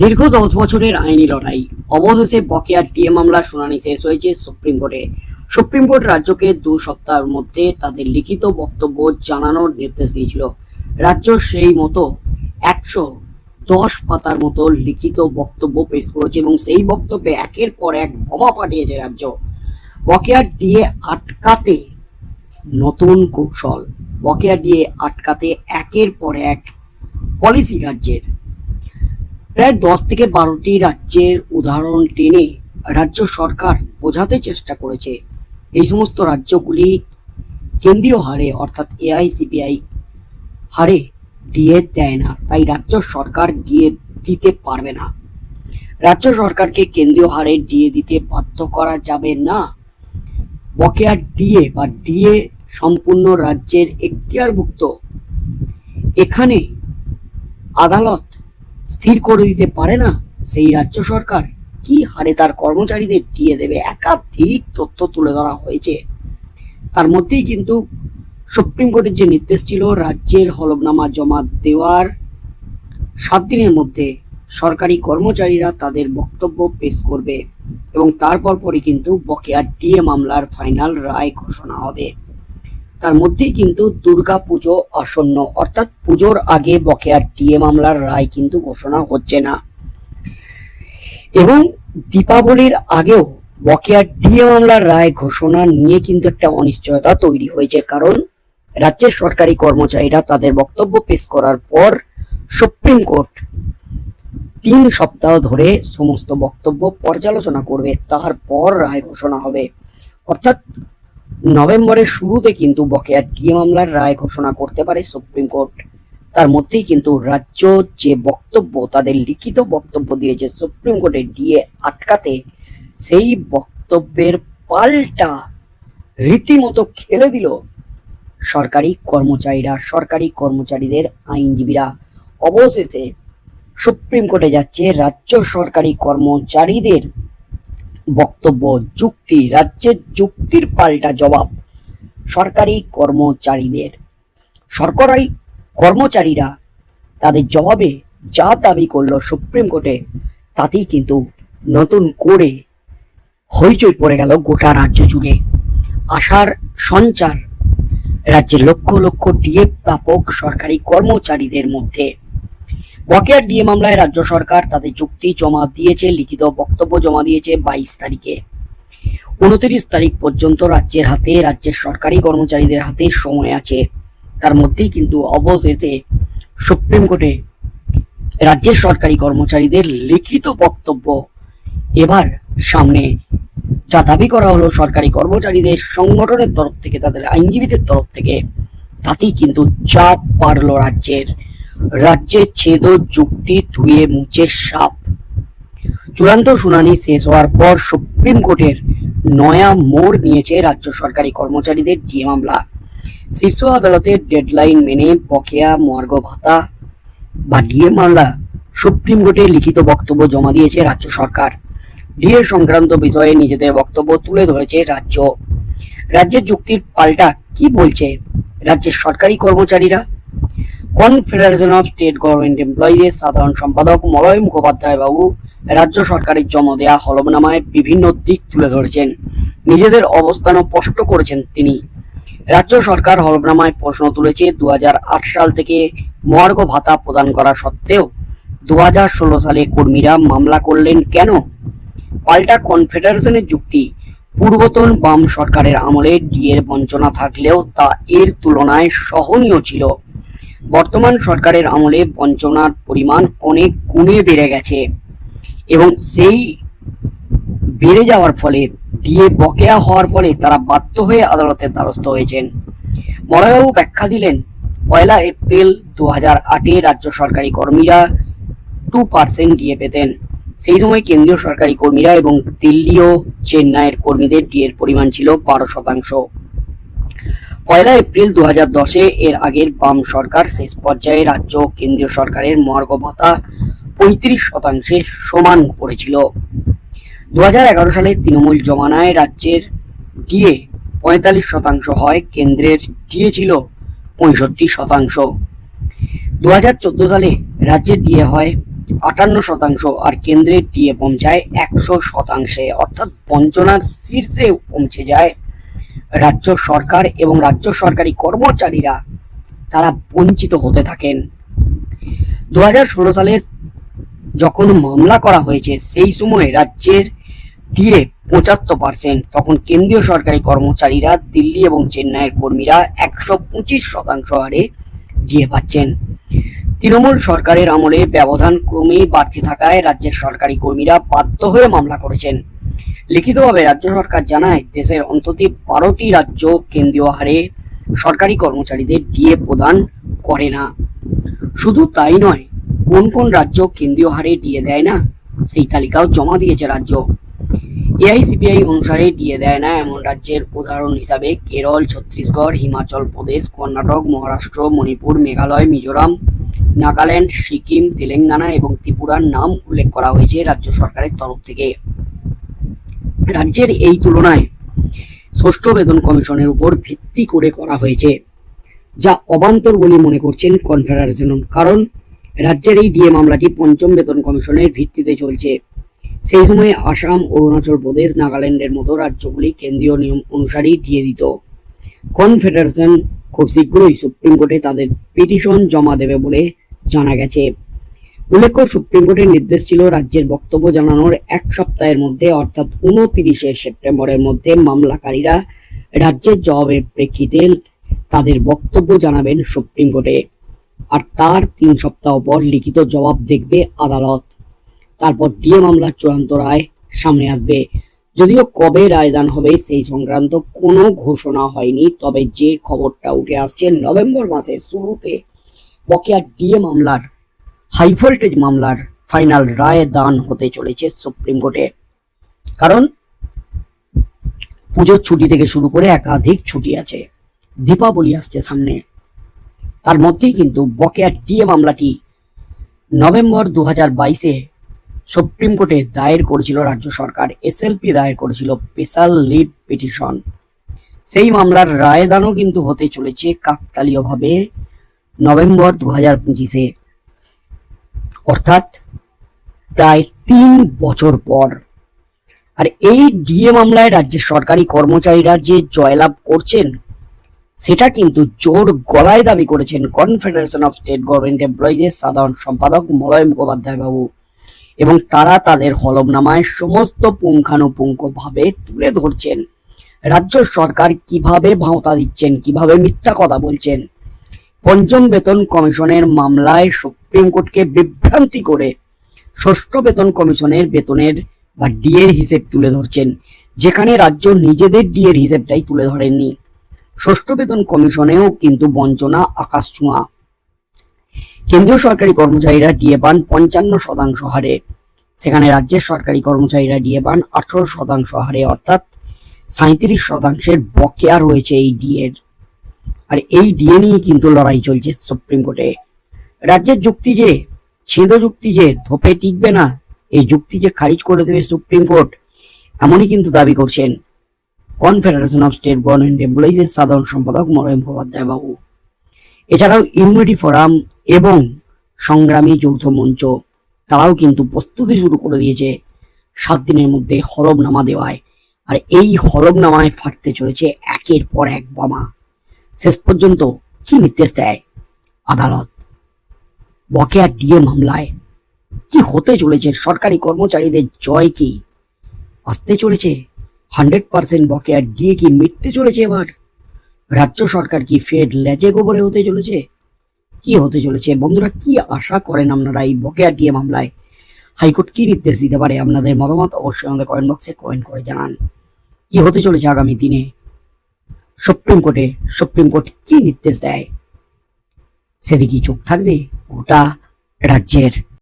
দীর্ঘ দশ বছরের আইনি লড়াই। অবশেষে বকেয়ার ডিএ মামলার শুনানি শেষ হয়েছে সুপ্রিম কোর্টে। সুপ্রিম কোর্ট রাজ্যকে দু সপ্তাহের মধ্যে তাদের লিখিত বক্তব্য জানানোর নির্দেশ দিয়েছিল। রাজ্য সেই মতো একশো দশ পাতার মতো লিখিত বক্তব্য পেশ করেছে এবং সেই বক্তব্যে একের পর এক বোমা পাঠিয়েছে রাজ্য। বকেয়ার ডিএ আটকাতে নতুন কৌশল। বকেয়া ডিএ আটকাতে একের পর এক পলিসি রাজ্যের প্রায় দশ থেকে বারোটি রাজ্যের উদাহরণ টেনে রাজ্য সরকার বোঝাতে চেষ্টা করেছে। এই সমস্ত রাজ্যগুলি কেন্দ্রীয় হারে অর্থাৎ এআইসিপিআই হারে দিয়ে দেয় না। তাই রাজ্য সরকার দিয়ে দিতে পারবে না। রাজ্য সরকারকে কেন্দ্রীয় হারে দিয়ে দিতে বাধ্য করা যাবে না। বকেয়া ডিএ বা ডিএ সম্পূর্ণ রাজ্যের এখতিয়ারভুক্ত। এখানে আদালত স্থির করে দিতে পারে না, সেই রাজ্য সরকার কি হারে তার কর্মচারীদের দিয়ে দেবে? একাধিক তথ্য তুলে ধরা হয়েছে। তার মধ্যেই কিন্তু সুপ্রিম কোর্টের যে নির্দেশ ছিল, রাজ্যের হলফনামা জমা দেওয়ার সাত দিনের মধ্যে সরকারি কর্মচারীরা তাদের বক্তব্য পেশ করবে এবং তারপর পরই কিন্তু বকেয়া ডিএ মামলার ফাইনাল রায় ঘোষণা হবে। তার মধ্যেই কিন্তু দুর্গা পুজো আসন্ন। অর্থাৎ পুজোর আগে বকেয়া ডিএ মামলার রায় কিন্তু ঘোষণা হচ্ছে না। এবং দীপাবলির আগেও বকেয়া ডিএ মামলার রায় ঘোষণা নিয়ে কিন্তু একটা অনিশ্চয়তা তৈরি হয়েছে। কারণ রাজ্যের সরকারি কর্মচারীরা তাদের বক্তব্য পেশ করার পর সুপ্রিম কোর্ট তিন সপ্তাহ ধরে সমস্ত বক্তব্য পর্যালোচনা করবে। তারপর রায় ঘোষণা হবে। অর্থাৎ নভেম্বরের শুরুতে কিন্তু বকেয়া ডিএ মামলার রায় ঘোষণা করতে পারে সুপ্রিম কোর্ট। তার মধ্যেই কিন্তু রাজ্য যে বক্তব্য, তাদের লিখিত বক্তব্য দিয়েছে সুপ্রিম কোর্টে ডিএ আটকাতে, সেই বক্তব্যের পাল্টা রীতিমতো খেলে দিল সরকারি কর্মচারীরা। সরকারি কর্মচারীদের আইনজীবীরা অবশেষে সুপ্রিম কোর্টে যাচ্ছে। রাজ্য সরকারি কর্মচারীদের বক্তব্য, যুক্তি, রাজ্যের যুক্তির পাল্টা জবাব সরকারি কর্মচারীদের। সরকারি কর্মচারীরা তাদের জবাবে যা দাবি করল সুপ্রিম কোর্টে, তাতেই কিন্তু নতুন করে হইচই পড়ে গেল গোটা রাজ্য জুড়ে। আশার সঞ্চার রাজ্যের লক্ষ লক্ষ ডিএ প্রাপক সরকারি কর্মচারীদের মধ্যে। বকেয়া ডিএ মামলায় রাজ্য সরকার তাদের যুক্তি জমা দিয়েছে, লিখিত বক্তব্য জমা দিয়েছে বাইশ তারিখে। উনত্রিশ তারিখ পর্যন্ত রাজ্যের হাতে, রাজ্যের সরকারি কর্মচারীদের হাতে সময় আছে। তার মধ্যেই কিন্তু অবশেষে সুপ্রিম কোর্টে রাজ্যের সরকারি কর্মচারীদের লিখিত বক্তব্য এবার সামনে। যা দাবি করা হলো সরকারি কর্মচারীদের সংগঠনের তরফ থেকে, তাদের আইনজীবীদের তরফ থেকে, তাতেই কিন্তু চাপ পারল রাজ্যের। রাজ্যের ছেদ যুক্তি ধুয়ে মুছে সাপ। চূড়ান্ত শুনানি শেষ হওয়ার পর সুপ্রিম কোর্টের নয়া মোড় নিয়েছে রাজ্য সরকারি কর্মচারীদের ডিএ মামলা। শীর্ষ আদালতের ডেডলাইন মেনে বকেয়া মর্গ ভাতা বা ডিএ মামলা। সুপ্রিম কোর্টে লিখিত বক্তব্য জমা দিয়েছে রাজ্য সরকার। ডিএ সংক্রান্ত বিষয়ে নিজেদের বক্তব্য তুলে ধরেছে রাজ্য। রাজ্যের যুক্তির পাল্টা কি বলছে রাজ্যের সরকারি কর্মচারীরা? কনফেডারেশন অফ স্টেট গভর্নমেন্ট এমপ্লয়িজের সাধারণ সম্পাদক মলয় মুখোপাধ্যায় বাবু, রাজ্য সরকারের জমা দেয়া হলফনামায় বিভিন্ন দিক তুলে ধরেছেন। নিজেদের অবস্থানও স্পষ্ট করেছেন তিনি। রাজ্য সরকার হলফনামায় প্রশ্ন তুলেছে দু হাজার আট সাল থেকে মর্গ ভাতা প্রদান করা সত্ত্বেও দুহাজার ষোলো সালে কর্মীরা মামলা করলেন কেন? পাল্টা কনফেডারেশনের যুক্তি, পূর্বতন বাম সরকারের আমলে ডিএর বঞ্চনা থাকলেও তা এর তুলনায় সহনীয় ছিল। বর্তমান সরকারের আমলে বঞ্চনার পরিমাণ অনেক গুণে বেড়ে গেছে। এবং সেই বেড়ে যাওয়ার ফলে, ডিএ বকেয়া হওয়ার ফলে তারা বাধ্য হয়ে আদালতের দ্বারস্থ হয়েছেন। মলয়বাবু ব্যাখ্যা দিলেন, পয়লা এপ্রিল দু হাজার আটে রাজ্য সরকারি কর্মীরা টু পার্সেন্ট ডিএ পেতেন। সেই সময় কেন্দ্রীয় সরকারি কর্মীরা এবং দিল্লি ও চেন্নাইয়ের কর্মীদের ডিএর পরিমাণ ছিল বারো শতাংশ। পয়লা এপ্রিল দু হাজার দশে এর আগের বাম সরকার শেষ পর্যায়ে রাজ্য কেন্দ্রীয় সরকারের মর্গ ভাতা পঁয়ত্রিশ শতাংশে সমান করেছিল। দু হাজার এগারো সালে তৃণমূল জমানায় রাজ্যের ডিএ পঁয়তাল্লিশ শতাংশ হয়, কেন্দ্রের ডিএ ছিল পঁয়ষট্টি শতাংশ। দু হাজার চোদ্দ সালে রাজ্যের ডিএ হয় আটান্ন শতাংশ আর কেন্দ্রের ডিএ পৌঁছায় একশো শতাংশে। অর্থাৎ বঞ্চনার শীর্ষে পৌঁছে যায় রাজ্য সরকার এবং রাজ্য সরকারি কর্মচারীরা তারা বঞ্চিত হতে থাকেন। দু হাজার ষোলো সালে যখন মামলা করা হয়েছে, সেই সময় রাজ্যের ডিএ পঁচাত্তর পার্সেন্ট তখন কেন্দ্রীয় সরকারি কর্মচারীরা দিল্লি এবং চেন্নাইয়ের কর্মীরা একশো পঁচিশ শতাংশ হারে ডিএ পাচ্ছেন। তৃণমূল সরকারের আমলে ব্যবধান ক্রমেই বাড়তে থাকায় রাজ্যের সরকারি কর্মীরা বাধ্য হয়ে মামলা করেছেন। লিখিতভাবে রাজ্য সরকার জানায়, দেশের অন্তত বারোটি রাজ্য কেন্দ্রীয় হারে সরকারি কর্মচারীদের ডিএ প্রদান করে না। শুধু তাই নয়, কোন কোন রাজ্য কেন্দ্রীয় হারে ডিএ দেয় না, সেই তালিকাও জমা দিয়েছে রাজ্য। এআইসিপিআই অনুসারে ডিএ দেয় না এমন রাজ্যের উদাহরণ হিসাবে কেরল, ছত্তিশগড়, হিমাচল প্রদেশ, কর্ণাটক, মহারাষ্ট্র, মণিপুর, মেঘালয়, মিজোরাম, নাগাল্যান্ড, সিকিম, তেলেঙ্গানা এবং ত্রিপুরার নাম উল্লেখ করা হয়েছে রাজ্য সরকারের তরফ থেকে। রাজ্যের এই তুলনায় ষষ্ঠ বেতন কমিশনের উপর ভিত্তি করে করা হয়েছে, যা অবান্তর বলে মনে করছেন কনফেডারেশন। কারণ রাজ্যের এই ডিএ মামলাটি পঞ্চম বেতন কমিশনের ভিত্তিতে চলছে। সেই সময়ে আসাম, অরুণাচল প্রদেশ, নাগাল্যান্ডের মতো রাজ্যগুলি কেন্দ্রীয় নিয়ম অনুসারেই দিয়ে দিত। কনফেডারেশন খুব শীঘ্রই সুপ্রিম কোর্টে তাদের পিটিশন জমা দেবে বলে জানা গেছে। উল্লেখ্য, সুপ্রিম কোর্টের নির্দেশ ছিল রাজ্যের বক্তব্য জানানোর এক সপ্তাহের মধ্যে, অর্থাৎ উনত্রিশে সেপ্টেম্বরের মধ্যে মামলাকারীরা রাজ্যের জবাবের প্রেক্ষিতে তাদের বক্তব্য জানাবেন সুপ্রিম কোর্টে। আর তার তিন সপ্তাহ পর লিখিত জবাব দেখবে আদালত। তারপর ডিএ মামলার চূড়ান্ত রায় সামনে আসবে। যদিও কবে রায়দান হবে সেই সংক্রান্ত কোনো ঘোষণা হয়নি, তবে যে খবরটা উঠে আসছে নভেম্বর মাসের শুরুতে, বকেয়া ডিএ মামলার হাই ভোল্টেজ মামলার ফাইনাল রায় দান হতে চলেছে সুপ্রিম কোর্টে। কারণ পুজোর ছুটি থেকে শুরু করে একাধিক ছুটি আছে। দীপাবলি আসছে সামনে। তার মধ্যেই কিন্তু বকেয়া ডিএ মামলাটি নভেম্বর দু হাজার বাইশে সুপ্রিম কোর্টে দায়ের করেছিল রাজ্য সরকার। এসএলপি দায়ের করেছিল স্পেশাল লিভ পিটিশন। সেই মামলার রায়দানও কিন্তু হতে চলেছে কাকতালীয়ভাবে নভেম্বর দু হাজার পঁচিশে। অর্থাৎ প্রায় তিন বছর পর। আর এই ডিএ মামলায় রাজ্যের সরকারি কর্মচারীরা যে জয়লাভ করছেন, সেটা কিন্তু জোর গলায় দাবি করেছেন কনফেডারেশন অফ স্টেট গভর্নমেন্ট এমপ্লয়িজের সাধারণ সম্পাদক মলয় মুখোপাধ্যায় বাবু এবং তারা তাদের হলফনামায় সমস্ত পুঙ্খানুপুঙ্খ ভাবে তুলে ধরছেন। রাজ্য সরকার কীভাবে ভাঁওতা দিচ্ছেন, কীভাবে মিথ্যা কথা বলছেন পঞ্চম বেতন কমিশনের মামলায় সুপ্রিম কোর্টকে বিভ্রান্তি করে ষষ্ঠ বেতন কমিশনের বেতনের বা ডিএর হিসেব তুলে ধরছেন, যেখানে রাজ্য নিজেদের ডিএর হিসেবটাই তুলে ধরেননি। ষষ্ঠ বেতন কমিশনেও কিন্তু বঞ্চনা, আকাশ ছোঁয়া। কেন্দ্রীয় সরকারি কর্মচারীরা ডিএ পান পঞ্চান্ন শতাংশ হারে। সেখানে রাজ্যের সরকারি কর্মচারীরা ডিএ পান আঠারো শতাংশ হারে, অর্থাৎ সাঁত্রিশ শতাংশের বকেয়া রয়েছে এই ডিএর। আর এই ডিএ নিয়ে কিন্তু লড়াই চলছে সুপ্রিম কোর্টে রাজ্যের যুক্তি যে, ছেদ যুক্তি যে, ধোপে টিকবে না, এই যুক্তি যে খারিজ করে দেবে সুপ্রিম কোর্ট এমনই কিন্তু দাবি করছেন কনফেডারেশন অফ স্টেট গভর্নমেন্ট এমপ্লয়িজের সাধারণ সম্পাদক মরয় মুখোপাধ্যায় বাবু। এছাড়াও ইউনিটি ফোরাম এবং সংগ্রামী যৌথ মঞ্চ, তারাও কিন্তু প্রস্তুতি শুরু করে দিয়েছে সাত দিনের মধ্যে হলফনামা দেওয়ায়। আর এই হলফনামায় ফাটতে চলেছে একের পর এক বোমা। শেষ পর্যন্ত কি নির্দেশ দেয়? আদালত। বকেয়া ডিএ মামলায় কি হতে চলেছে? সরকারি কর্মচারীদের জয় কি? আসতে চলেছে। হান্ড্রেড পার্সেন্ট বকেয়া ডিএ কি মিটতে চলেছে এবার? রাজ্য সরকার কি ফের লেজে গোবরে হতে চলেছে? কি হতে চলেছে? বন্ধুরা, কি আশা করেন আপনারা এই বকেয়া ডিএ মামলায় হাইকোর্ট কি নির্দেশ দিতে পারে? আপনাদের মতামত অবশ্যই আমাদের কমেন্ট বক্সে কমেন্ট করে জানান। কি হতে চলেছে আগামী দিনে? সুপ্রিম কোর্টে সুপ্রিম কোর্ট কি নির্দেশ দেয়? সেদিকেই চোখ থাকবে গোটা রাজ্যের